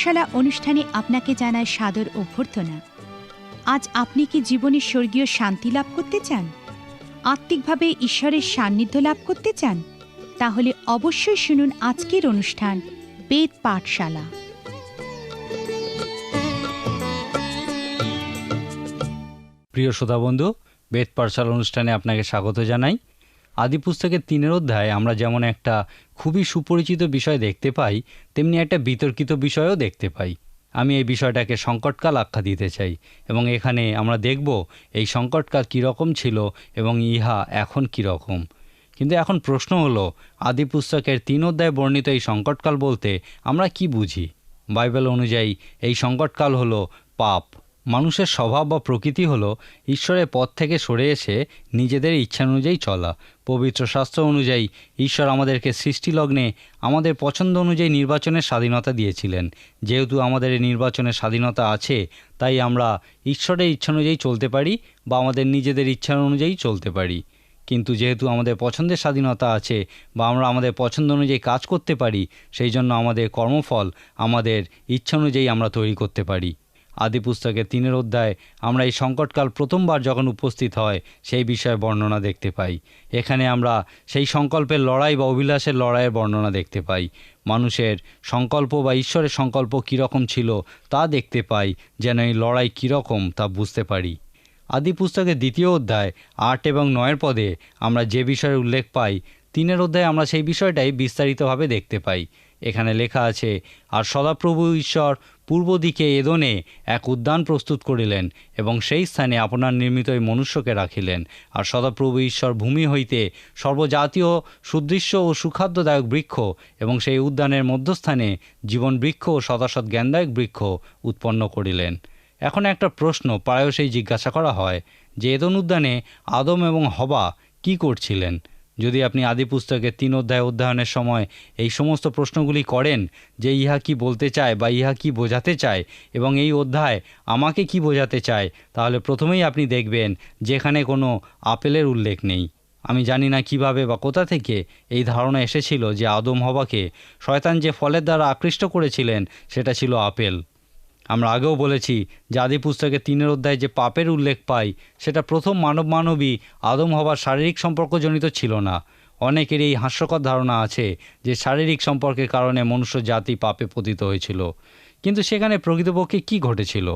পাঠশালা অনুষ্ঠানে আপনাকে জানায় সাদর অভ্যর্থনা। আজ আপনি কি জীবনে স্বর্গীয় শান্তি লাভ করতে চান? আত্মিকভাবে ঈশ্বরের সান্নিধ্য লাভ করতে চান? তাহলে অবশ্যই শুনুন আজকের অনুষ্ঠান, বেদ পাঠশালা। প্রিয় শ্রোতা বন্ধু বেদ পাঠশালা অনুষ্ঠানে আপনাকে স্বাগত জানাই। আদি পুস্তকের তিনের অধ্যায়ে আমরা যেমন একটা খুবই সুপরিচিত বিষয় দেখতে পাই, তেমনি একটা বিতর্কিত বিষয়ও দেখতে পাই। আমি এই বিষয়টাকে সংকটকাল আখ্যা দিতে চাই এবং এখানে আমরা দেখব এই সংকটকাল কীরকম ছিল এবং ইহা এখন কীরকম। কিন্তু এখন প্রশ্ন হলো আদি পুস্তকের তিন অধ্যায়ে বর্ণিত এই সংকটকাল বলতে আমরা কি বুঝি? বাইবেল অনুযায়ী এই সংকটকাল হলো পাপ। মানুষের স্বভাব বা প্রকৃতি হলো ঈশ্বরের পথ থেকে সরে এসে নিজেদের ইচ্ছানুযায়ী চলা। পবিত্র শাস্ত্র অনুযায়ী ঈশ্বর আমাদেরকে সৃষ্টিলগ্নে আমাদের পছন্দ অনুযায়ী নির্বাচনের স্বাধীনতা দিয়েছিলেন। যেহেতু আমাদের এই নির্বাচনের স্বাধীনতা আছে, তাই আমরা ঈশ্বরের ইচ্ছা অনুযায়ী চলতে পারি বা আমাদের নিজেদের ইচ্ছা অনুযায়ী চলতে পারি। কিন্তু যেহেতু আমাদের পছন্দের স্বাধীনতা আছে বা আমরা আমাদের পছন্দ অনুযায়ী কাজ করতে পারি, সেই জন্য আমাদের কর্মফল আমাদের ইচ্ছা অনুযায়ী আমরা তৈরি করতে পারি। আদি পুস্তকের তিনের অধ্যায় আমরা এই সংকটকাল প্রথমবার যখন উপস্থিত হয়, সেই বিষয়ে বর্ণনা দেখতে পাই। এখানে আমরা সেই সংকল্পের লড়াই বা অভিলাষের লড়াইয়ের বর্ণনা দেখতে পাই। মানুষের সংকল্প বা ঈশ্বরের সংকল্প কীরকম ছিল তা দেখতে পাই, যেন এই লড়াই কীরকম তা বুঝতে পারি। আদি পুস্তকের দ্বিতীয় অধ্যায়, আট এবং নয়ের পদে আমরা যে বিষয়ের উল্লেখ পাই, তিনের অধ্যায়ে আমরা সেই বিষয়টাই বিস্তারিতভাবে দেখতে পাই। এখানে লেখা আছে, আর সদাপ্রভু ঈশ্বর পূর্ব দিকে এদনে এক উদ্যান প্রস্তুত করিলেন এবং সেই স্থানে আপনার নির্মিত এই মনুষ্যকে রাখিলেন। আর সদাপ্রভু ঈশ্বর ভূমি হইতে সর্বজাতীয়, সুদৃশ্য ও সুখাদ্যদায়ক বৃক্ষ এবং সেই উদ্যানের মধ্যস্থানে জীবন বৃক্ষ ও সদাসৎ জ্ঞানদায়ক বৃক্ষ উৎপন্ন করিলেন। এখন একটা প্রশ্ন প্রায়শই জিজ্ঞাসা করা হয় যে এদন উদ্যানে আদম এবং হবা কি করছিলেন? যদি আপনি আদি পুস্তকের তিন অধ্যায় অধ্যয়নের সময় এই সমস্ত প্রশ্নগুলি করেন যে ইহা কি বলতে চায় বা ইহা কি বোঝাতে চায় এবং এই অধ্যায় আমাকে কি বোঝাতে চায়, তাহলে প্রথমেই আপনি দেখবেন যেখানে কোনো আপেলের উল্লেখ নেই। আমি জানি না কীভাবে বা কোথা থেকে এই ধারণা এসেছিল যে আদম হবাকে শয়তান যে ফলের দ্বারা আকৃষ্ট করেছিলেন, সেটা ছিল আপেল। আমরা আগেও বলেছি আদি পুস্তকে তিনের অধ্যায়ে যে পাপের উল্লেখ পাই, সেটা প্রথম মানব মানবী আদম হবার শারীরিক সম্পর্কজনিত ছিল না। অনেকের এই হাস্যকর ধারণা আছে যে শারীরিক সম্পর্কের কারণে মনুষ্য জাতি পাপে পতিত হয়েছিল। কিন্তু সেখানে প্রকৃতপক্ষে কি ঘটেছিল?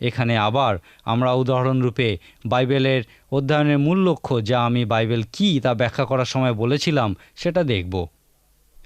এখানে আবার আমরা উদাহরণরূপে বাইবেলের অধ্যয়নের মূল লক্ষ্য, যা আমি বাইবেল কী তা ব্যাখ্যা করার সময় বলেছিলাম, সেটা দেখব।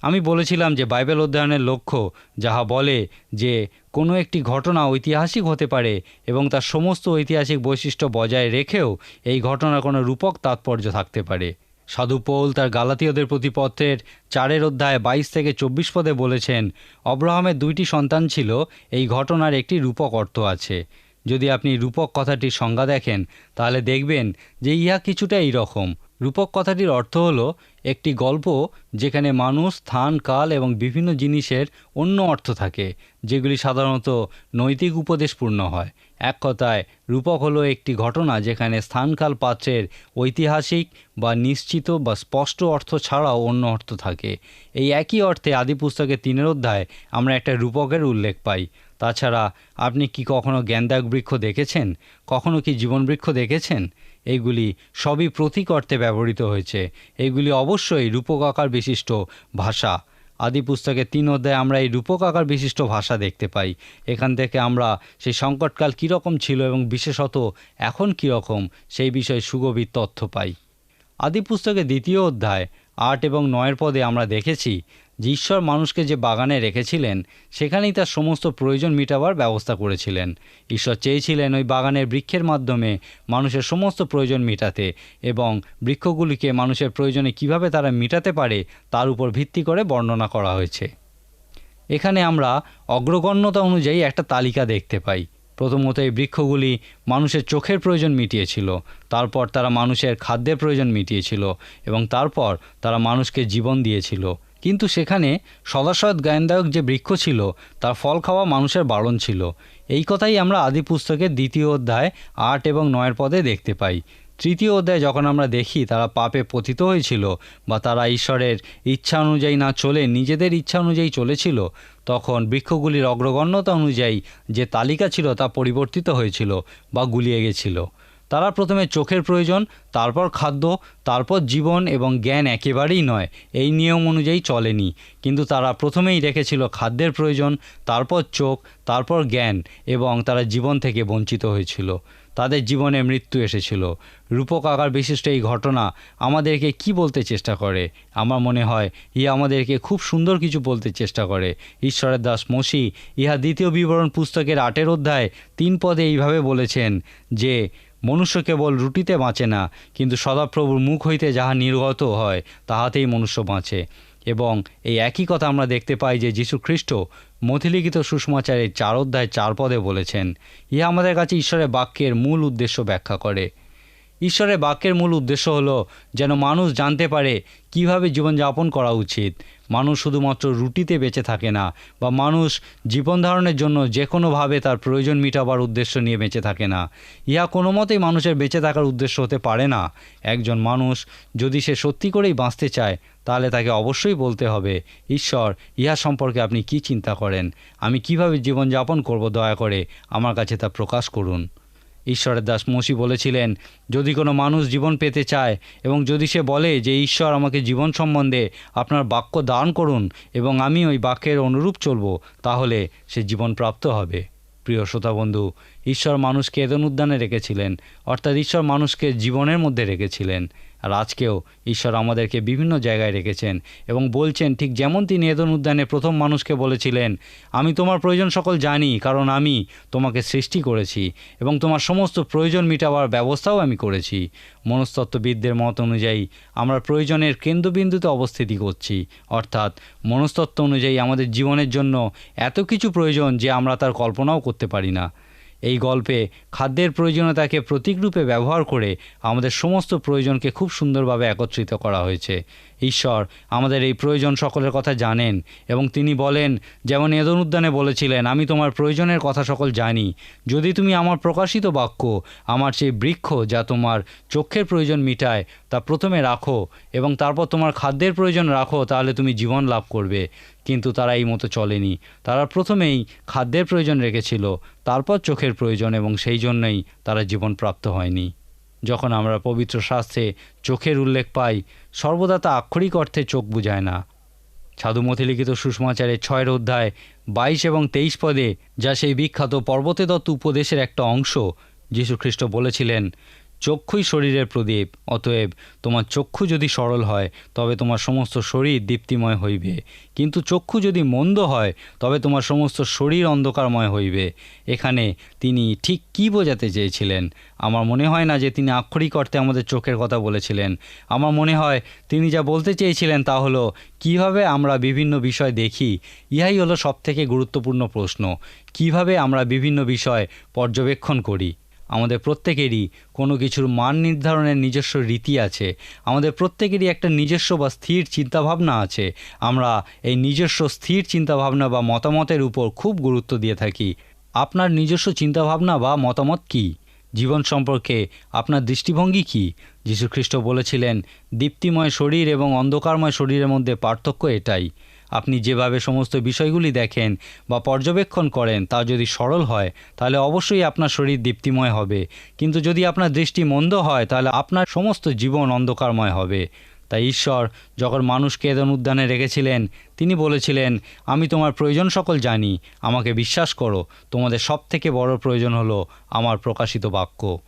আমি বলেছিলাম যে বাইবেল অধ্যয়নের লক্ষ্য যাহা বলে যে কোনো একটি ঘটনা ঐতিহাসিক হতে পারে এবং তার সমস্ত ঐতিহাসিক বৈশিষ্ট্য বজায় রেখেও এই ঘটনার কোনো রূপক তাৎপর্য থাকতে পারে। সাধু পৌল তার গালাতীয়দের প্রতি পত্রের চারের অধ্যায় বাইশ থেকে চব্বিশ পদে বলেছেন, অব্রাহামের দুইটি সন্তান ছিল, এই ঘটনার একটি রূপক অর্থ আছে। যদি আপনি রূপক কথাটির সংজ্ঞা দেখেন, তাহলে দেখবেন যে ইহা কিছুটা এই রকম রূপক কথাটির অর্থ হলো একটি গল্প যেখানে মানুষ, স্থান, কাল এবং বিভিন্ন জিনিসের অন্য অর্থ থাকে, যেগুলি সাধারণত নৈতিক উপদেশপূর্ণ হয়। এক কথায়, রূপক হলো একটি ঘটনা যেখানে স্থানকাল পাত্রের ঐতিহাসিক বা নিশ্চিত বা স্পষ্ট অর্থ ছাড়াও অন্য অর্থ থাকে। এই একই অর্থে আদি পুস্তকের তিনের অধ্যায় আমরা একটা রূপকের উল্লেখ পাই। তাছাড়া আপনি কি কখনো জ্ঞানদায়ক বৃক্ষ দেখেছেন? কখনো কি জীবন বৃক্ষ দেখেছেন? এইগুলি সবই প্রতীক অর্থে ব্যবহৃত হয়েছে। এইগুলি অবশ্যই রূপক আকার বিশিষ্ট ভাষা। আদি পুস্তকের তিন অধ্যায়ে আমরা এই রূপক আকার বিশিষ্ট ভাষা দেখতে পাই। এখান থেকে আমরা সেই সংকটকাল কীরকম ছিল এবং বিশেষত এখন কীরকম, সেই বিষয়ে সুগভীর তথ্য পাই। আদি পুস্তকের দ্বিতীয় অধ্যায়, আট এবং নয়ের পদে আমরা দেখেছি যে ঈশ্বর মানুষকে যে বাগানে রেখেছিলেন, সেখানেই তার সমস্ত প্রয়োজন মেটাবার ব্যবস্থা করেছিলেন। ঈশ্বর চেয়েছিলেন ওই বাগানের বৃক্ষের মাধ্যমে মানুষের সমস্ত প্রয়োজন মেটাতে এবং বৃক্ষগুলিকে মানুষের প্রয়োজনে কীভাবে তারা মেটাতে পারে, তার উপর ভিত্তি করে বর্ণনা করা হয়েছে। এখানে আমরা অগ্রগণ্যতা অনুযায়ী একটা তালিকা দেখতে পাই। প্রথমত এই বৃক্ষগুলি মানুষের চোখের প্রয়োজন মিটিয়েছিল, তারপর তারা মানুষের খাদ্যের প্রয়োজন মিটিয়েছিল এবং তারপর তারা মানুষকে জীবন দিয়েছিল। কিন্তু সেখানে সদাসৎ জ্ঞানদায়ক যে বৃক্ষ ছিল, তার ফল খাওয়া মানুষের বারণ ছিল। এই কথাই আমরা আদি পুস্তকের দ্বিতীয় অধ্যায় আট এবং নয়ের পদে দেখতে পাই। তৃতীয় অধ্যায়ে যখন আমরা দেখি, তারা পাপে পতিত হয়েছিল বা তারা ঈশ্বরের ইচ্ছা অনুযায়ী না চলে নিজেদের ইচ্ছা অনুযায়ী চলেছিল, তখন বৃক্ষগুলির অগ্রগণ্যতা অনুযায়ী যে তালিকা ছিল তা পরিবর্তিত হয়েছিল বা গুলিয়ে গেছিল। তারা প্রথমে চোখের প্রয়োজন, তারপর খাদ্য, তারপর জীবন এবং জ্ঞান একেবারেই নয়, এই নিয়ম অনুযায়ী চলেনি। কিন্তু তারা প্রথমেই রেখেছিল খাদ্যের প্রয়োজন, তারপর চোখ, তারপর জ্ঞান এবং তারা জীবন থেকে বঞ্চিত হয়েছিল। তাদের জীবনে মৃত্যু এসেছিল। রূপক আকার বিশিষ্ট এই ঘটনা আমাদেরকে কি বলতে চেষ্টা করে? আমার মনে হয়, ইহা আমাদেরকে খুব সুন্দর কিছু বলতে চেষ্টা করে। ঈশ্বরের দাস মসি ইহা দ্বিতীয় বিবরণ পুস্তকের আটের অধ্যায় তিন পদে এইভাবে বলেছেন যে মনুষ্য কেবল রুটিতে বাঁচে না, কিন্তু সদাপ্রভুর মুখ হইতে যাহা নির্গত হয়, তাহাতেই মনুষ্য বাঁচে। এবং এই একই কথা আমরা দেখতে পাই যে যীশু খ্রিস্ট মথিলিখিত সুষমাচারের চার অধ্যায় চার পদে বলেছেন, ইহা আমাদের কাছে ঈশ্বরের বাক্যের মূল উদ্দেশ্য ব্যাখ্যা করে। ঈশ্বরের বাক্যের মূল উদ্দেশ্য হলো যেন মানুষ জানতে পারে কীভাবে জীবনযাপন করা উচিত। মানুষ শুধুমাত্র রুটিতে বেঁচে থাকে না বা মানুষ জীবন ধারণের জন্য যে কোনোভাবে তার প্রয়োজন মিটাবার উদ্দেশ্য নিয়ে বেঁচে থাকে না। ইহা কোনো মতেই মানুষের বেঁচে থাকার উদ্দেশ্য হতে পারে না। একজন মানুষ যদি সে সত্যি করেই বাঁচতে চায়, তাহলে তাকে অবশ্যই বলতে হবে, ঈশ্বর, ইহা সম্পর্কে আপনি কি চিন্তা করেন? আমি কীভাবে জীবনযাপন করব দয়া করে? আমার কাছে তা প্রকাশ করুন। ঈশ্বরের দাস মসি বলেছিলেন, যদি কোনো মানুষ জীবন পেতে চায় এবং যদি সে বলে যে, ঈশ্বর আমাকে জীবন সম্বন্ধে আপনার বাক্য দান করুন এবং আমি ওই বাক্যের অনুরূপ চলব, তাহলে সে জীবন প্রাপ্ত হবে। প্রিয় শ্রোতা বন্ধু, ঈশ্বর মানুষকে এদন উদ্যানে রেখেছিলেন, অর্থাৎ ঈশ্বর মানুষকে জীবনের মধ্যে রেখেছিলেন। আর আজকেও ঈশ্বর আমাদেরকে বিভিন্ন জায়গায় রেখেছেন এবং বলছেন, ঠিক যেমন তিনি এদন উদ্যানে প্রথম মানুষকে বলেছিলেন, আমি তোমার প্রয়োজন সকল জানি, কারণ আমি তোমাকে সৃষ্টি করেছি এবং তোমার সমস্ত প্রয়োজন মেটাবার ব্যবস্থাও আমি করেছি। মনস্তত্ত্ববিদদের মত অনুযায়ী আমরা প্রয়োজনের কেন্দ্রবিন্দুতে অবস্থিতি করছি। অর্থাৎ মনস্তত্ত্ব অনুযায়ী আমাদের জীবনের জন্য এত কিছু প্রয়োজন যে আমরা তার কল্পনাও করতে পারি না। এই গল্পে খাদ্যের প্রয়োজনীয়তাকে প্রতীকরূপে ব্যবহার করে আমাদের সমস্ত প্রয়োজনকে খুব সুন্দরভাবে একত্রিত করা হয়েছে। ঈশ্বর, আমাদের এই প্রয়োজন সকলের কথা জানেন। এবং তিনি বলেন, যেমন এদন উদ্যানে বলেছিলেন, আমি তোমার প্রয়োজনের কথা সকল জানি। যদি তুমি আমার প্রকাশিত বাক্য, আমার সেই বৃক্ষ যা তোমার চক্ষের প্রয়োজন মিটায়, তা প্রথমে রাখো, এবং তারপর তোমার খাদ্যের প্রয়োজন রাখো, তাহলে তুমি জীবন লাভ করবে। কিন্তু তারা এই মতো চলেনি। তারা প্রথমেই খাদ্যের প্রয়োজন রেখেছিল, তারপর চোখের প্রয়োজন, এবং সেই জন্যই তারা জীবন প্রাপ্ত হয়নি। যখন আমরা পবিত্র শাস্ত্রে চোখের উল্লেখ পাই, সর্বদা তা আক্ষরিক অর্থে চোখ বুঝায় না। সাধুমতি লিখিত সুষমাচারের ছয়ের অধ্যায় বাইশ এবং তেইশ পদে যা সেই বিখ্যাত পর্বতে দত্ত উপদেশের একটা অংশ যীশুখ্রিস্ট বলেছিলেন চক্ষুই শরীরের প্রদীপ। অতএব তোমার চক্ষু যদি সরল হয়, তবে তোমার সমস্ত শরীর দীপ্তিময় হইবে। কিন্তু চক্ষু যদি মন্দ হয়, তবে তোমার সমস্ত শরীর অন্ধকারময় হইবে। এখানে তিনি ঠিক কী বোঝাতে চেয়েছিলেন? আমার মনে হয় না যে তিনি আক্ষরিক অর্থে আমাদের চোখের কথা বলেছিলেন। আমার মনে হয় তিনি যা বলতে চেয়েছিলেন তা হলো, কীভাবে আমরা বিভিন্ন বিষয় দেখি? ইহাই হলো সবথেকে গুরুত্বপূর্ণ প্রশ্ন। কীভাবে আমরা বিভিন্ন বিষয় পর্যবেক্ষণ করি? আমাদের প্রত্যেকেরই কোনো কিছুর মান নির্ধারণের নিজস্ব রীতি আছে। আমাদের প্রত্যেকেরই একটা নিজস্ব বা স্থির চিন্তাভাবনা আছে। আমরা এই নিজস্ব স্থির চিন্তাভাবনা বা মতামতের উপর খুব গুরুত্ব দিয়ে থাকি। আপনার নিজস্ব চিন্তাভাবনা বা মতামত কী? জীবন সম্পর্কে আপনার দৃষ্টিভঙ্গি কী? যীশুখ্রিস্ট বলেছিলেন, দীপ্তিময় শরীর এবং অন্ধকারময় শরীরের মধ্যে পার্থক্য এটাই। আপনি যেভাবে সমস্ত বিষয়গুলি দেখেন বা পর্যবেক্ষণ করেন তা যদি সরল হয়, তাহলে অবশ্যই আপনার শরীর দীপ্তিময় হবে। কিন্তু যদি আপনার দৃষ্টি মন্দ হয়, তাহলে আপনার সমস্ত জীবন অন্ধকারময় হবে। তাই ঈশ্বর, যখন মানুষকে এদন উদ্যানে রেখেছিলেন, তিনি বলেছিলেন, আমি তোমার প্রয়োজন সকল জানি, আমাকে বিশ্বাস করো। তোমাদের সব থেকে বড় প্রয়োজন হলো আমার প্রকাশিত বাক্য।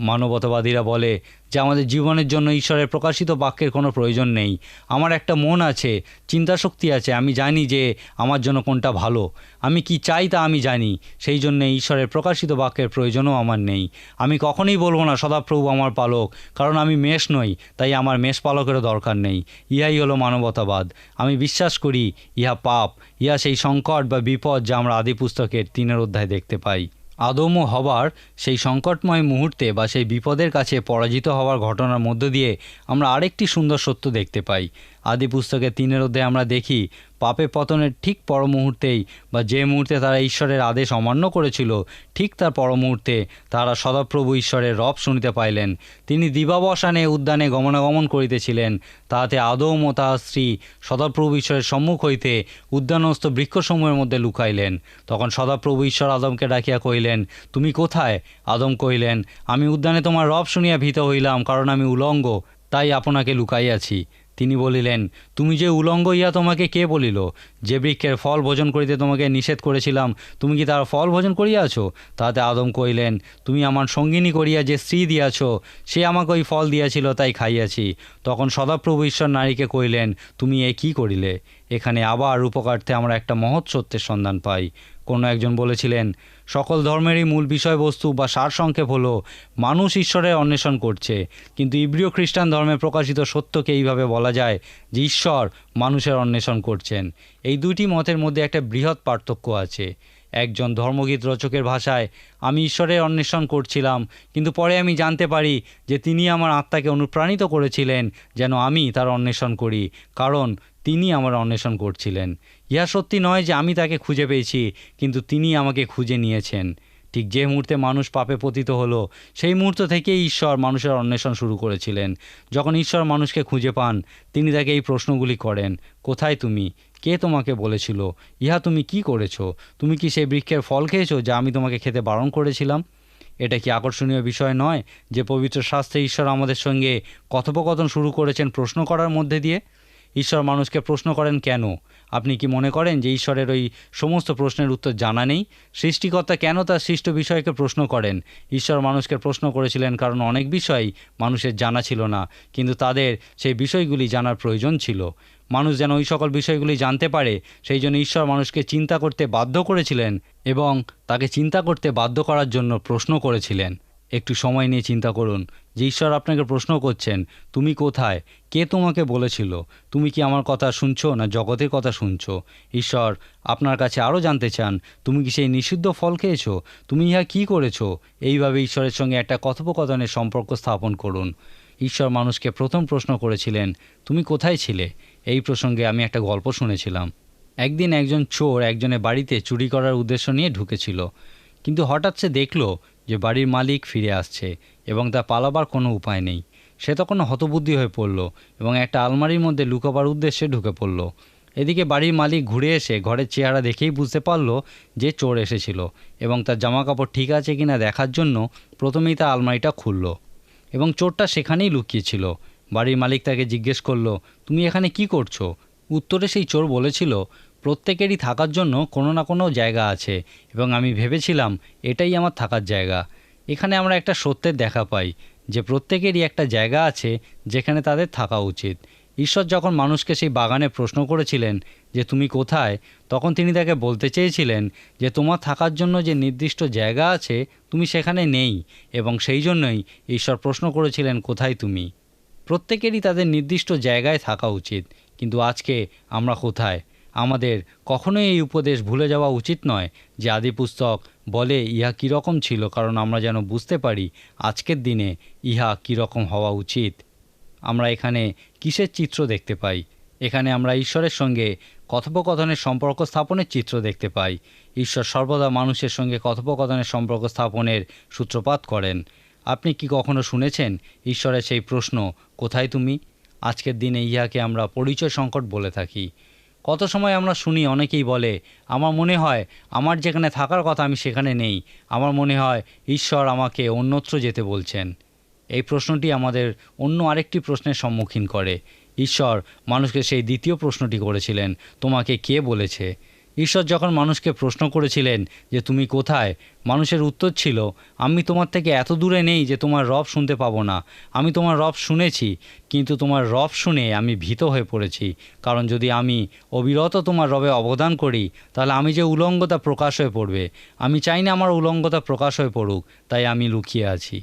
মানবতাবাদীরা বলে যে আমাদের জীবনের জন্য ঈশ্বরের প্রকাশিত বাক্যের কোনো প্রয়োজন নেই। আমার একটা মন আছে, চিন্তাশক্তি আছে, আমি জানি যে আমার জন্য কোনটা ভালো। আমি কি চাই তা আমি জানি, সেই জন্যে ঈশ্বরের প্রকাশিত বাক্যের প্রয়োজনও আমার নেই। আমি কখনোই বলব না, সদাপ্রভু আমার পালক, কারণ আমি মেষ নই, তাই আমার মেষ পালকেরও দরকার নেই। ইহাই হলো মানবতাবাদ। আমি বিশ্বাস করি, ইহা পাপ, ইহা সেই সংকট বা বিপদ যা আমরা আদি পুস্তকের তিনের অধ্যায় দেখতে পাই। আদম ও হবার সেই সংকটময় মুহূর্তে বা সেই বিপদের কাছে পরাজিত হওয়ার ঘটনার মধ্য দিয়ে আমরা আরেকটি সুন্দর সত্য দেখতে পাই। আদি পুস্তকের তিনের অধ্যায়ে আমরা দেখি পাপে পতনের ঠিক পর মুহূর্তেই বা যে মুহূর্তে তারা ঈশ্বরের আদেশ অমান্য করেছিল, ঠিক তার পর মুহূর্তে তারা সদাপ্রভু ঈশ্বরের রব শুনিতে পাইলেন। তিনি দিবাবসানে উদ্যানে গমনাগমন করিতেছিলেন, তাহাতে আদম ও তাহার স্ত্রী সদাপ্রভু ঈশ্বরের সম্মুখ হইতে উদ্যানস্থ বৃক্ষসমূহের মধ্যে লুকাইলেন। তখন সদাপ্রভু ঈশ্বর আদমকে ডাকিয়া কহিলেন, তুমি কোথায়? আদম কহিলেন, আমি উদ্যানে তোমার রব শুনিয়া ভীত হইলাম, কারণ আমি উলঙ্গ, তাই আপনাকে লুকাইয়াছি। তিনি বলিলেন, তুমি যে উলঙ্গ ইয়া তোমাকে কে বলিল? যে বৃক্ষের ফল ভোজন করিতে তোমাকে নিষেধ করেছিলাম, তুমি কি তার ফল ভোজন করিয়াছ? তাতে আদম কইলেন তুমি আমার সঙ্গিনী করিয়া যে স্ত্রী দিয়াছ, সে আমাকে ওই ফল দিয়াছিল, তাই খাইয়াছি। তখন সদাপ্রভু ঈশ্বর নারীকে কহিলেন, তুমি এ কি করিলে? এখানে আবার উপকার্থে আমরা একটা মহৎ সত্যের সন্ধান পাই। কোনো একজন বলেছিলেন সকল ধর্মেরই মূল বিষয়বস্তু বা সারসংক্ষেপ হলো মানুষ ঈশ্বরের অন্বেষণ করছে। কিন্তু ইব্রিয় খ্রিস্টান ধর্মে প্রকাশিত সত্যকে এইভাবে বলা যায় যে ঈশ্বর মানুষের অন্বেষণ করছেন। এই দুটি মতের মধ্যে একটা বৃহৎ পার্থক্য আছে। একজন ধর্মগীত রচকের ভাষায়, আমি ঈশ্বরের অন্বেষণ করছিলাম, কিন্তু পরে আমি জানতে পারি যে তিনি আমার আত্মাকে অনুপ্রাণিত করেছিলেন যেন আমি তার অন্বেষণ করি, কারণ তিনি আমার অন্বেষণ করছিলেন। ইহা সত্যি নয় যে আমি তাকে খুঁজে পেয়েছি, কিন্তু তিনি আমাকে খুঁজে নিয়েছেন। ঠিক যে মুহূর্তে মানুষ পাপে পতিত হলো, সেই মুহূর্ত থেকেই ঈশ্বর মানুষের অন্বেষণ শুরু করেছিলেন। যখন ঈশ্বর মানুষকে খুঁজে পান, তিনি তাকে এই প্রশ্নগুলি করেন, কোথায় তুমি? কে তোমাকে বলেছিল? ইহা তুমি কি করেছ? তুমি কি সেই বৃক্ষের ফল খেয়েছো যা আমি তোমাকে খেতে বারণ করেছিলাম? এটা কি আকর্ষণীয় বিষয় নয় যে পবিত্র শাস্ত্রে ঈশ্বর আমাদের সঙ্গে কথোপকথন শুরু করেছেন প্রশ্ন করার মধ্যে দিয়ে? ঈশ্বর মানুষকে প্রশ্ন করেন কেন? আপনি কি মনে করেন যে ঈশ্বরের ওই সমস্ত প্রশ্নের উত্তর জানা নেই? সৃষ্টিকর্তা কেন তার সৃষ্ট বিষয়কে প্রশ্ন করেন? ঈশ্বর মানুষকে প্রশ্ন করেছিলেন কারণ অনেক বিষয় মানুষের জানা ছিল না, কিন্তু তাদের সেই বিষয়গুলি জানার প্রয়োজন ছিল। মানুষ যেন ওই সকল বিষয়গুলি জানতে পারে, সেই জন্য ঈশ্বর মানুষকে চিন্তা করতে বাধ্য করেছিলেন এবং তাকে চিন্তা করতে বাধ্য করার জন্য প্রশ্ন করেছিলেন। একটু সময় নিয়ে চিন্তা করুন। যে ঈশ্বর আপনাকে প্রশ্ন করছেন, তুমি কোথায়? কে তোমাকে বলেছিল? তুমি কি আমার কথা শুনছো না জগতের কথা শুনছো? ঈশ্বর, আপনার কাছে আরও জানতে চান, তুমি কি সেই নিষিদ্ধ ফল খেয়েছো? তুমি ইহা কি করেছ? এইভাবে ঈশ্বরের সঙ্গে একটা কথোপকথনের সম্পর্ক স্থাপন করুন। ঈশ্বর মানুষকে প্রথম প্রশ্ন করেছিলেন, তুমি কোথায় ছিলে? এই প্রসঙ্গে আমি একটা গল্প শুনেছিলাম। একদিন একজন চোর একজনের বাড়িতে চুরি করার উদ্দেশ্য নিয়ে ঢুকেছিল। কিন্তু হঠাৎ সে দেখল যে বাড়ির মালিক ফিরে আসছে এবং তা পালাবার কোনো উপায় নেই। সে তখন হতবুদ্ধি হয়ে পড়ল এবং একটা আলমারির মধ্যে লুকাবার উদ্দেশ্যে ঢুকে পড়ল। এদিকে বাড়ির মালিক ঘুরে এসে ঘরের চেহারা দেখেই বুঝতে পারল যে চোর এসেছিল এবং তার জামা কাপড় ঠিক আছে কিনা দেখার জন্য প্রথমেই তা আলমারিটা খুলল এবং চোরটা সেখানেই লুকিয়েছিল। বাড়ির মালিক তাকে জিজ্ঞেস করল, তুমি এখানে কি করছ? উত্তরে সেই চোর বলেছিল প্রত্যেকেরই থাকার জন্য কোনো না কোনো জায়গা আছে এবং আমি ভেবেছিলাম এটাই আমার থাকার জায়গা। এখানে আমরা একটা সত্যের দেখা পাই যে প্রত্যেকেরই একটা জায়গা আছে যেখানে তাদের থাকা উচিত। ঈশ্বর যখন মানুষকে সেই বাগানে প্রশ্ন করেছিলেন যে তুমি কোথায়, তখন তিনি তাকে বলতে চেয়েছিলেন যে তোমার থাকার জন্য যে নির্দিষ্ট জায়গা আছে তুমি সেখানে নেই এবং সেই জন্যই ঈশ্বর প্রশ্ন করেছিলেন, কোথায় তুমি? প্রত্যেকেরই তাদের নির্দিষ্ট জায়গায় থাকা উচিত, কিন্তু আজকে আমরা কোথায়? আমাদের কখনোই এই উপদেশ ভুলে যাওয়া উচিত নয় যে আদি পুস্তক বলে ইহা কীরকম ছিল, কারণ আমরা যেন বুঝতে পারি আজকের দিনে ইহা কীরকম হওয়া উচিত। আমরা এখানে কিসের চিত্র দেখতে পাই? এখানে আমরা ঈশ্বরের সঙ্গে কথোপকথনের সম্পর্ক স্থাপনের চিত্র দেখতে পাই। ঈশ্বর সর্বদা মানুষের সঙ্গে কথোপকথনের সম্পর্ক স্থাপনের সূত্রপাত করেন। আপনি কি কখনো শুনেছেন ঈশ্বরের সেই প্রশ্ন, কোথায় তুমি? আজকের দিনে ইহাকে আমরা পরিচয় সংকট বলে থাকি। কত সময় আমরা শুনি, অনেকেই বলে, আমার মনে হয়, আমার যেখানে থাকার কথা আমি সেখানে নেই। আমার মনে হয়, ঈশ্বর আমাকে অন্যত্র যেতে বলছেন। এই প্রশ্নটি আমাদের অন্য আরেকটি প্রশ্নের সম্মুখীন করে। ঈশ্বর, মানুষকে সেই দ্বিতীয় প্রশ্নটি করেছিলেন, তোমাকে কে বলেছে? ঈশ্বর যখন মানুষকে প্রশ্ন করেছিলেন যে তুমি কোথায়, মানুষের উত্তর ছিল, আমি তোমার থেকে এত দূরে নেই যে তোমার রব শুনতে পাবো না। আমি তোমার রব শুনেছি, কিন্তু তোমার রব শুনে আমি ভীত হয়ে পড়েছি। কারণ যদি আমি অবিরত তোমার রবে অবদান করি, তাহলে আমি যে উলঙ্গতা প্রকাশ হয়ে পড়বে। আমি চাই না আমার উলঙ্গতা প্রকাশ হয়ে পড়ুক, তাই আমি লুকিয়ে আছি।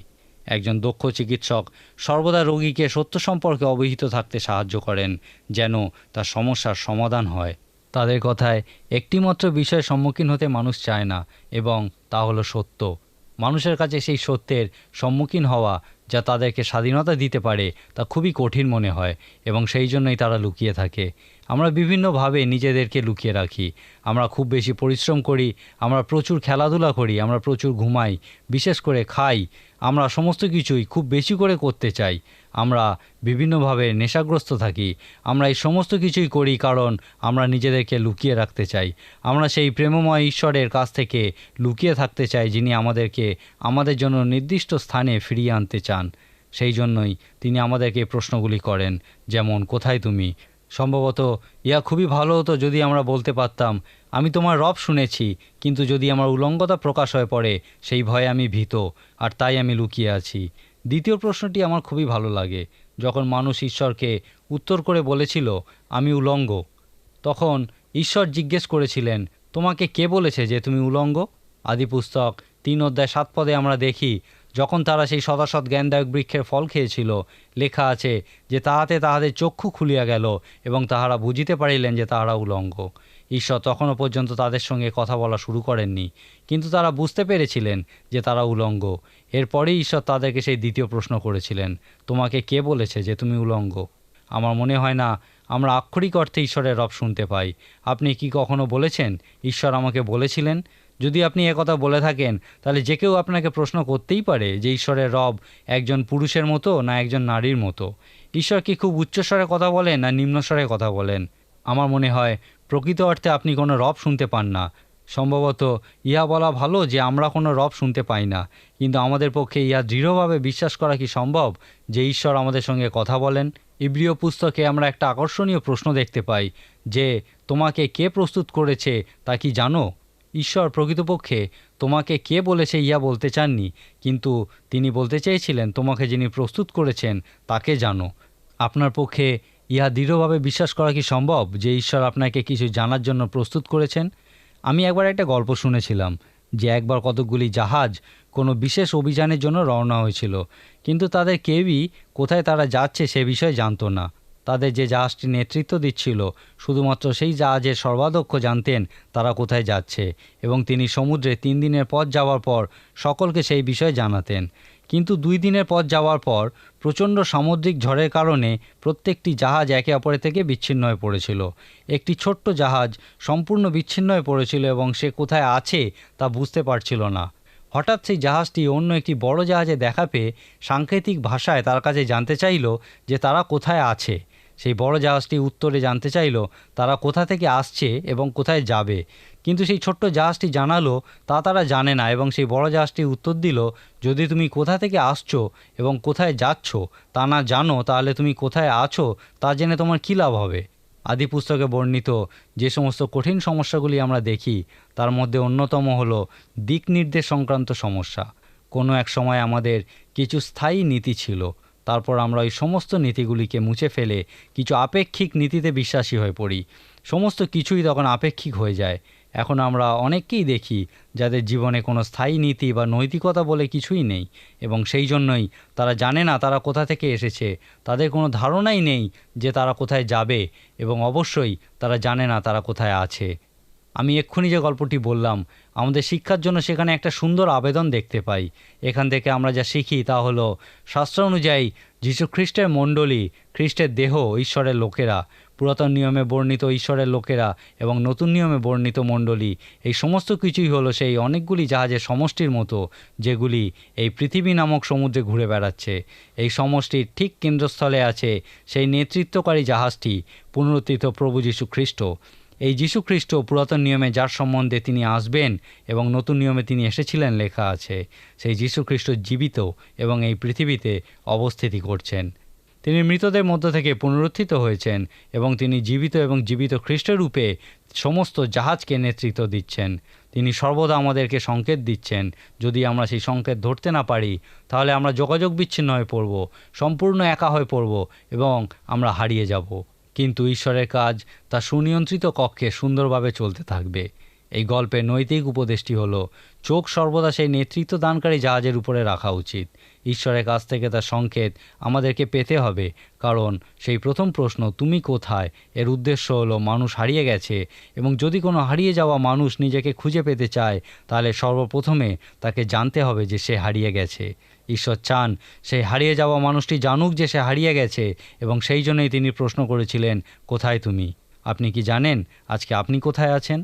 একজন দক্ষ চিকিৎসক সর্বদা রোগীকে সত্য সম্পর্কে অবহিত থাকতে সাহায্য করেন, যেন তার সমস্যার সমাধান হয়। তাদের কথায় একটিমাত্র বিষয়ের সম্মুখীন হতে মানুষ চায় না, এবং তা হলো সত্য। মানুষের কাছে সেই সত্যের সম্মুখীন হওয়া যা তাদেরকে স্বাধীনতা দিতে পারে তা খুবই কঠিন মনে হয়, এবং সেই জন্যই তারা লুকিয়ে থাকে। আমরা বিভিন্নভাবে নিজেদেরকে লুকিয়ে রাখি। আমরা খুব বেশি পরিশ্রম করি, আমরা প্রচুর খেলাধুলা করি, আমরা প্রচুর ঘুমাই, বিশেষ করে খাই। আমরা সমস্ত কিছুই খুব বেশি করে করতে চাই। আমরা বিভিন্নভাবে নেশাগ্রস্ত থাকি। আমরা এই সমস্ত কিছুই করি কারণ আমরা নিজেদেরকে লুকিয়ে রাখতে চাই। আমরা সেই প্রেমময় ঈশ্বরের কাছ থেকে লুকিয়ে থাকতে চাই যিনি আমাদেরকে আমাদের জন্য নির্দিষ্ট স্থানে ফিরিয়ে আনতে চান। সেই জন্যই তিনি আমাদেরকে প্রশ্নগুলি করেন, যেমন, কোথায় তুমি? সম্ভবত, ইয়া খুবই ভালো হতো যদি আমরা বলতে পারতাম, আমি তোমার রব শুনেছি, কিন্তু যদি আমার উলঙ্গতা প্রকাশ হয়ে পড়ে, সেই ভয়ে আমি ভীত, আর তাই আমি লুকিয়ে আছি। দ্বিতীয় প্রশ্নটি আমার খুবই ভালো লাগে। যখন মানুষ ঈশ্বরকে উত্তর করে বলেছিল, আমি উলঙ্গ। তখন ঈশ্বর জিজ্ঞেস করেছিলেন, তোমাকে কে বলেছে যে তুমি উলঙ্গ? আদি পুস্তক তিন অধ্যায় সাত পদে আমরা দেখি, যখন তারা সেই সদাসৎ জ্ঞানদায়ক বৃক্ষের ফল খেয়েছিল, লেখা আছে যে তাহাতে তাহাদের চক্ষু খুলিয়া গেল এবং তাহারা বুঝিতে পারিলেন যে তাহারা উলঙ্গ। ঈশ্বর তখনও পর্যন্ত তাদের সঙ্গে কথা বলা শুরু করেননি, কিন্তু তারা বুঝতে পেরেছিলেন যে তারা উলঙ্গ। এরপরেই ঈশ্বর তাদেরকে সেই দ্বিতীয় প্রশ্ন করেছিলেন, তোমাকে কে বলেছে যে তুমি উলঙ্গ? আমার মনে হয় না, আমরা আক্ষরিক অর্থে ঈশ্বরের রব শুনতে পাই। আপনি কি কখনো বলেছেন, ঈশ্বর আমাকে বলেছিলেন যদি আপনি একথা বলে থাকেন, তাহলে যে কেউ আপনাকে প্রশ্ন করতেই পারে যে ঈশ্বরের রব একজন পুরুষের মতো না একজন নারীর মতো। ঈশ্বর কি খুব উচ্চস্বরে কথা বলেন না নিম্নস্বরে কথা বলেন? আমার মনে হয়, প্রকৃত অর্থে আপনি কোনো রব শুনতে পান না। সম্ভবত ইহা বলা ভালো যে আমরা কোনো রব শুনতে পাই না। কিন্তু আমাদের পক্ষে ইহা দৃঢ়ভাবে বিশ্বাস করা কি সম্ভব যে ঈশ্বর আমাদের সঙ্গে কথা বলেন? ইব্রিয় পুস্তকে আমরা একটা আকর্ষণীয় প্রশ্ন দেখতে পাই যে, তোমাকে কে প্রস্তুত করেছে তা কি জানো? ঈশ্বর প্রকৃতপক্ষে তোমাকে কে বলেছে ইয়া বলতে চাননি? কিন্তু তিনি বলতে চেয়েছিলেন, তোমাকে যিনি প্রস্তুত করেছেন তাকে জানো। আপনার পক্ষে ইহা দৃঢ়ভাবে বিশ্বাস করা কি সম্ভব যে ঈশ্বর আপনাকে কিছু জানার জন্য প্রস্তুত করেছেন? আমি একবার একটা গল্প শুনেছিলাম যে একবার কতকগুলি জাহাজ কোনো বিশেষ অভিযানের জন্য রওনা হয়েছিল। কিন্তু তাদের কেউই কোথায় তারা যাচ্ছে সে বিষয়ে জানতো না। তাদের যে জাহাজটি নেতৃত্ব দিচ্ছিল, শুধুমাত্র সেই জাহাজের সর্বাধ্যক্ষ জানতেন তারা কোথায় যাচ্ছে এবং তিনি সমুদ্রে তিন দিনের পথ যাওয়ার পর সকলকে সেই বিষয়ে জানাতেন। কিন্তু দুই দিনের পথ যাওয়ার পর প্রচণ্ড সামুদ্রিক ঝড়ের কারণে প্রত্যেকটি জাহাজ একে অপরের থেকে বিচ্ছিন্ন হয়ে পড়েছিল। একটি ছোট্ট জাহাজ সম্পূর্ণ বিচ্ছিন্ন হয়ে পড়েছিল এবং সে কোথায় আছে তা বুঝতে পারছিল না। হঠাৎ সেই জাহাজটি অন্য একটি বড় জাহাজে দেখা পেয়ে সাংকেতিক ভাষায় তার কাছে জানতে চাইল যে তারা কোথায় আছে। সেই বড় জাহাজটি উত্তরে জানতে চাইল, তারা কোথা থেকে আসছে এবং কোথায় যাবে। কিন্তু সেই ছোট্ট জাহাজটি জানালো, তা তারা জানে না এবং সেই বড় জাহাজটি উত্তর দিল, যদি তুমি কোথা থেকে আসছো এবং কোথায় যাচ্ছ তা না জানো, তাহলে তুমি কোথায় আছো তা জেনে তোমার কী লাভ হবে? আদি পুস্তকে বর্ণিত, যে সমস্ত কঠিন সমস্যাগুলি আমরা দেখি, তার মধ্যে অন্যতম হলো দিক নির্দেশ সংক্রান্ত সমস্যা। কোনো এক সময় আমাদের কিছু স্থায়ী নীতি ছিল, তারপর আমরা ওই সমস্ত নীতিগুলিকে মুছে ফেলে কিছু আপেক্ষিক নীতিতে বিশ্বাসী হয়ে পড়ি। সমস্ত কিছুই তখন আপেক্ষিক হয়ে যায়। এখন আমরা অনেককেই দেখি যাদের জীবনে কোনো স্থায়ী নীতি বা নৈতিকতা বলে কিছুই নেই এবং সেই জন্যই তারা জানে না তারা কোথা থেকে এসেছে, তাদের কোনো ধারণাই নেই যে তারা কোথায় যাবে এবং অবশ্যই তারা জানে না তারা কোথায় আছে। আমি এক্ষুনি যে গল্পটি বললাম, আমাদের শিক্ষার জন্য সেখানে একটা সুন্দর আবেদন দেখতে পাই। এখান থেকে আমরা যা শিখি তা হলো, শাস্ত্র অনুযায়ী যীশু খ্রিস্টের মণ্ডলী, খ্রিস্টের দেহ, ঈশ্বরের লোকেরা। পুরাতন নিয়মে বর্ণিত ঈশ্বরের লোকেরা এবং নতুন নিয়মে বর্ণিত মণ্ডলী, এই সমস্ত কিছুই হলো সেই অনেকগুলি জাহাজের সমষ্টির মতো, যেগুলি এই পৃথিবী নামক সমুদ্রে ঘুরে বেড়াচ্ছে। এই সমষ্টির ঠিক কেন্দ্রস্থলে আছে সেই নেতৃত্বকারী জাহাজটি, পুনরুত্থিত প্রভু যীশু খ্রিস্ট। এই যীশু খ্রিস্ট পুরাতন নিয়মে যার সম্বন্ধে তিনি আসবেন এবং নতুন নিয়মে তিনি এসেছিলেন লেখা আছে, সেই যীশু খ্রিস্ট জীবিত এবং এই পৃথিবীতে অবস্থিতি করছেন। তিনি মৃতদের মধ্য থেকে পুনরুত্থিত হয়েছেন এবং তিনি জীবিত এবং জীবিত খ্রিস্টের রূপে সমস্ত জাহাজকে নেতৃত্ব দিচ্ছেন। তিনি সর্বদা আমাদেরকে সংকেত দিচ্ছেন। যদি আমরা সেই সংকেত ধরতে না পারি, তাহলে আমরা যোগাযোগ বিচ্ছিন্ন হয়ে পড়ব, সম্পূর্ণ একা হয়ে পড়ব এবং আমরা হারিয়ে যাব। কিন্তু ঈশ্বরের কাজ তা সুনিয়ন্ত্রিত কক্ষে সুন্দরভাবে চলতে থাকবে। এই গল্পের নৈতিক উপদেশটি হল, চোখ সর্বদা সেই নেতৃত্ব দানকারী জাহাজের উপরে রাখা উচিত। ঈশ্বরের কাছ থেকে তার সংকেত আমাদেরকে পেতে হবে, কারণ সেই প্রথম প্রশ্ন, তুমি কোথায়? এর উদ্দেশ্য হলো, মানুষ হারিয়ে গেছে, এবং যদি কোনো হারিয়ে যাওয়া মানুষ নিজেকে খুঁজে পেতে চায়, তাহলে সর্বপ্রথমে তাকে জানতে হবে যে সে হারিয়ে গেছে। ঈশ্বর চান, সেই হারিয়ে যাওয়া মানুষটি জানুক যে সে হারিয়ে গেছে, এবং সেই জন্যই তিনি প্রশ্ন করেছিলেন, কোথায় তুমি? আপনি কি জানেন আজকে আপনি কোথায় আছেন?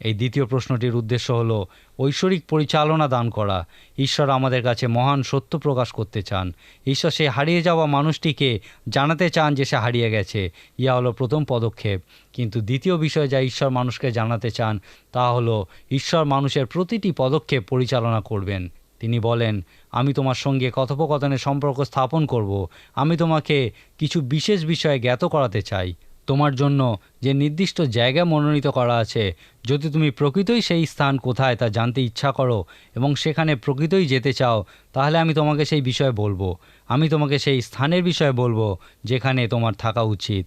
এই দ্বিতীয় প্রশ্নটির উদ্দেশ্য হলো, ঐশ্বরিক পরিচালনা দান করা। ঈশ্বর আমাদের কাছে মহান সত্য প্রকাশ করতে চান। ঈশ্বর সেই হারিয়ে যাওয়া মানুষটিকে জানাতে চান যে সে হারিয়ে গেছে। ইয়া হলো প্রথম পদক্ষেপ। কিন্তু দ্বিতীয় বিষয় যা ঈশ্বর মানুষকে জানাতে চান, তা হলো, ঈশ্বর মানুষের প্রতিটি পদক্ষেপ পরিচালনা করবেন। তিনি বলেন, আমি তোমার সঙ্গে কথোপকথনের সম্পর্ক স্থাপন করব। আমি তোমাকে কিছু বিশেষ বিষয়ে জ্ঞাত করাতে চাই। তোমার জন্য যে নির্দিষ্ট জায়গা মনোনীত করা আছে, যদি তুমি প্রকৃতই সেই স্থান কোথায় তা জানতে ইচ্ছা করো এবং সেখানে প্রকৃতই যেতে চাও, তাহলে আমি তোমাকে সেই বিষয়ে বলব। আমি তোমাকে সেই স্থানের বিষয়ে বলব যেখানে তোমার থাকা উচিত।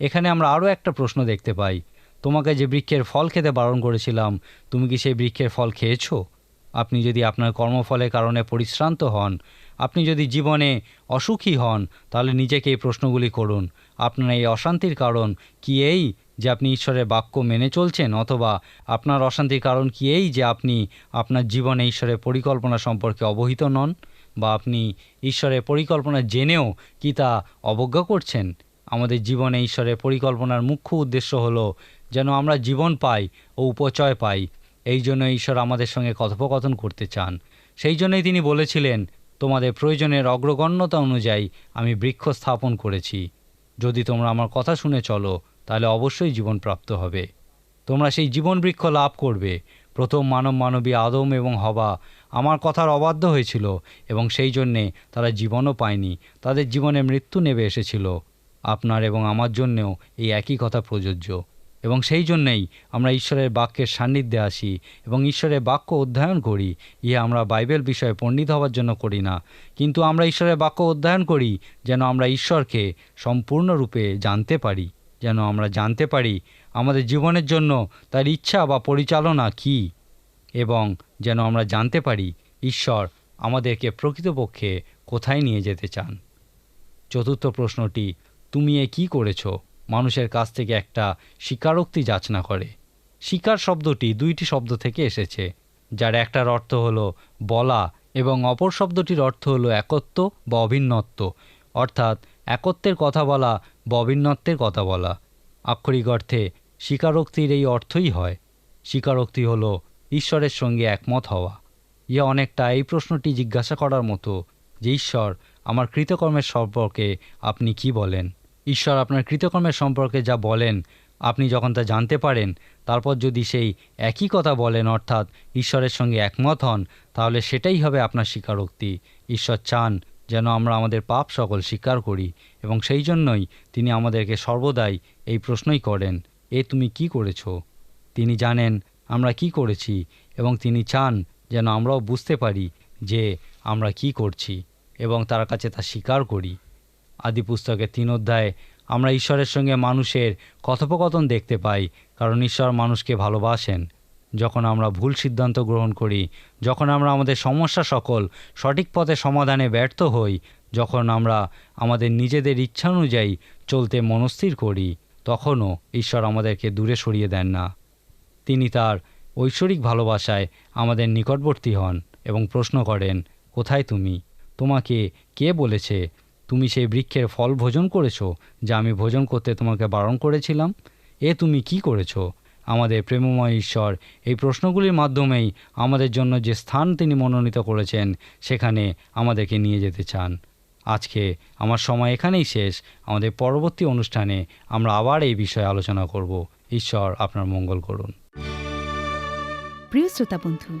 এখানে আমরা আরও একটা প্রশ্ন দেখতে পাই। তোমাকে যে বৃক্ষের ফল খেতে বারণ করেছিলাম, তুমি কি সেই বৃক্ষের ফল খেয়েছো? আপনি যদি আপনার কর্মফলের কারণে পরিশ্রান্ত হন, আপনি যদি জীবনে অসুখী হন, তাহলে নিজেকে এই প্রশ্নগুলি করুন। আপনার এই অশান্তির কারণ কি এই যে আপনি ঈশ্বরের বাক্য মেনে চলছেন অথবা আপনার অশান্তির কারণ কি এই যে আপনি আপনার জীবনে ঈশ্বরের পরিকল্পনা সম্পর্কে অবহিত নন বা আপনি ঈশ্বরের পরিকল্পনা জেনেও কি তা অবজ্ঞা করছেন? আমাদের জীবনে ঈশ্বরের পরিকল্পনার মুখ্য উদ্দেশ্য হলো যেন আমরা জীবন পাই ও উপচয় পাই। এই জন্য ঈশ্বর আমাদের সঙ্গে কথোপকথন করতে চান। সেই জন্যই তিনি বলেছিলেন, তোমাদের প্রয়োজনের অগ্রগণ্যতা অনুযায়ী আমি বৃক্ষ স্থাপন করেছি। যদি তোমরা আমার কথা শুনে চলো, তাহলে অবশ্যই জীবন প্রাপ্ত হবে। তোমরা সেই জীবন বৃক্ষ লাভ করবে। প্রথম মানব মানবী আদম এবং হবা আমার কথার অবাধ্য হয়েছিল এবং সেই জন্যে তারা জীবনও পায়নি। তাদের জীবনে মৃত্যু নেবে এসেছিল। আপনার এবং আমার জন্যেও এই একই কথা প্রযোজ্য। এবং সেই জন্যেই আমরা ঈশ্বরের বাক্যের সান্নিধ্যে আসি এবং ঈশ্বরের বাক্য অধ্যয়ন করি। ইয়ে আমরা বাইবেল বিষয়ে পণ্ডিত হওয়ার জন্য করি না। কিন্তু আমরা ঈশ্বরের বাক্য অধ্যয়ন করি যেন আমরা ঈশ্বরকে সম্পূর্ণরূপে জানতে পারি, যেন আমরা জানতে পারি আমাদের জীবনের জন্য তার ইচ্ছা বা পরিচালনা কী এবং যেন আমরা জানতে পারি ঈশ্বর আমাদেরকে প্রকৃতপক্ষে কোথায় নিয়ে যেতে চান। চতুর্থ প্রশ্নটি, তুমি এ কী করেছ? মানুষের কাছ থেকে একটা স্বীকারোক্তি যাচনা করে। স্বীকার শব্দটি দুইটি শব্দ থেকে এসেছে, যার একটার অর্থ হলো বলা এবং অপর শব্দটির অর্থ হলো একত্ব বা অভিন্নত্ব, অর্থাৎ একত্বের কথা বলা বা অভিন্নত্বের কথা বলা। আক্ষরিক অর্থে স্বীকারোক্তির এই অর্থই হয়। স্বীকারোক্তি হল ঈশ্বরের সঙ্গে একমত হওয়া। ইয়া অনেকটা এই প্রশ্নটি জিজ্ঞাসা করার মতো যে ঈশ্বর আমার কৃতকর্মের সম্পর্কে আপনি কি বলেন? ঈশ্বর আপনার কৃতকর্মের সম্পর্কে যা বলেন, আপনি যখন তা জানতে পারেন, তারপর যদি সেই একই কথা বলেন, অর্থাৎ ঈশ্বরের সঙ্গে একমত হন, তাহলে সেটাই হবে আপনার স্বীকারোক্তি। ঈশ্বর চান যেন আমরা আমাদের পাপ সকল স্বীকার করি এবং সেই জন্যই তিনি আমাদেরকে সর্বদাই এই প্রশ্নই করেন, এ তুমি কি করেছ? তিনি জানেন, আমরা কি করেছি? এবং তিনি চান যেন আমরাও বুঝতে পারি যে আমরা কি করছি এবং তার কাছে তা স্বীকার করি। আদি পুস্তকের তিন অধ্যায়ে আমরা ঈশ্বরের সঙ্গে মানুষের কথোপকথন দেখতে পাই, কারণ ঈশ্বর মানুষকে ভালোবাসেন। যখন আমরা ভুল সিদ্ধান্ত গ্রহণ করি, যখন আমরা আমাদের সমস্যা সকল সঠিক পথে সমাধানে ব্যর্থ হই, যখন আমরা আমাদের নিজেদের ইচ্ছা অনুযায়ী চলতে মনস্থির করি, তখনও ঈশ্বর আমাদেরকে দূরে সরিয়ে দেন না। তিনি তার ঐশ্বরিক ভালোবাসায় আমাদের নিকটবর্তী হন এবং প্রশ্ন করেন, কোথায় তুমি? তোমাকে কে বলেছে তুমি সেই বৃক্ষের ফল ভোজন করেছ, যা আমি ভোজন করতে তোমাকে বারণ করেছিলাম? এ তুমি কি করেছ? আমাদের প্রেমময় ঈশ্বর, এই প্রশ্নগুলির মাধ্যমেই আমাদের জন্য যে স্থান তিনি মনোনীত করেছেন, সেখানে আমাদেরকে নিয়ে যেতে চান। আজকে আমার সময় এখানেই শেষ। আমাদের পরবর্তী অনুষ্ঠানে আমরা আবার এই বিষয়ে আলোচনা করব। ঈশ্বর আপনার মঙ্গল করুন। প্রিয় শ্রোতা বন্ধু